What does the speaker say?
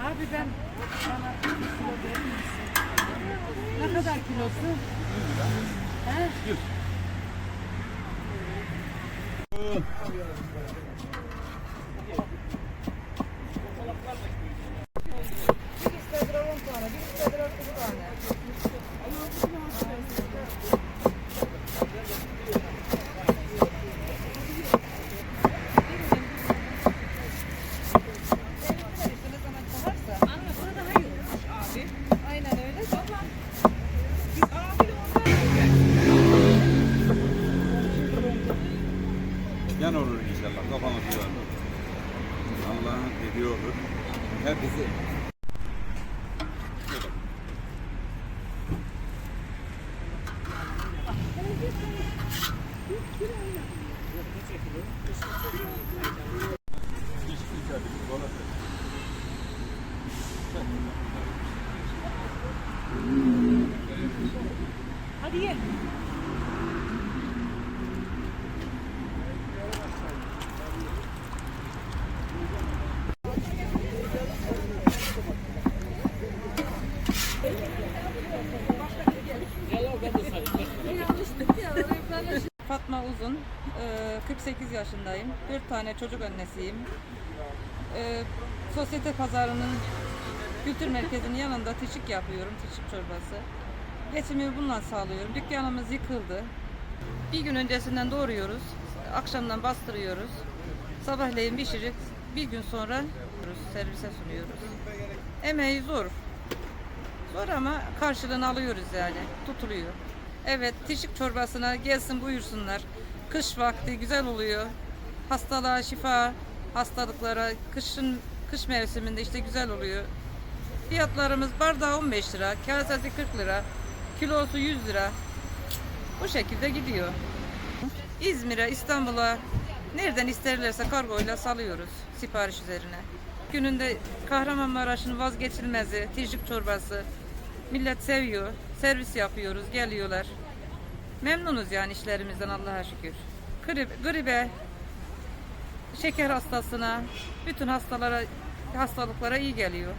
Abi ben bana kilo verir misin? Ne kadar kilosu? He? Yan olur inşallah. Kafamız iyi olur. Allah'ın dediği olur. Hepsi Hadi Fatma Uzun, e, 48 yaşındayım. 4 tane çocuk annesiyim. E, Sosyete pazarının kültür merkezinin yanında teşvik yapıyorum, teşvik çorbası. Geçimimi bununla sağlıyorum. Dükkanımız yıkıldı. Bir gün öncesinden doğruyoruz, akşamdan bastırıyoruz. Sabahleyin pişirip bir gün sonra servise sunuyoruz. Emeği zor. Zor ama karşılığını alıyoruz yani. Tutuluyor. Evet, tişik çorbasına gelsin buyursunlar. Kış vakti güzel oluyor. Hastalığa şifa, hastalıklara kışın kış mevsiminde işte güzel oluyor. Fiyatlarımız bardağı 15 lira, kasesi 40 lira, kilosu 100 lira. Bu şekilde gidiyor. İzmir'e, İstanbul'a nereden isterlerse kargoyla salıyoruz sipariş üzerine. Gününde Kahramanmaraş'ın vazgeçilmezi, tircik çorbası. Millet seviyor, servis yapıyoruz, geliyorlar. Memnunuz yani işlerimizden Allah'a şükür. Grip, gribe, şeker hastasına, bütün hastalara, hastalıklara iyi geliyor.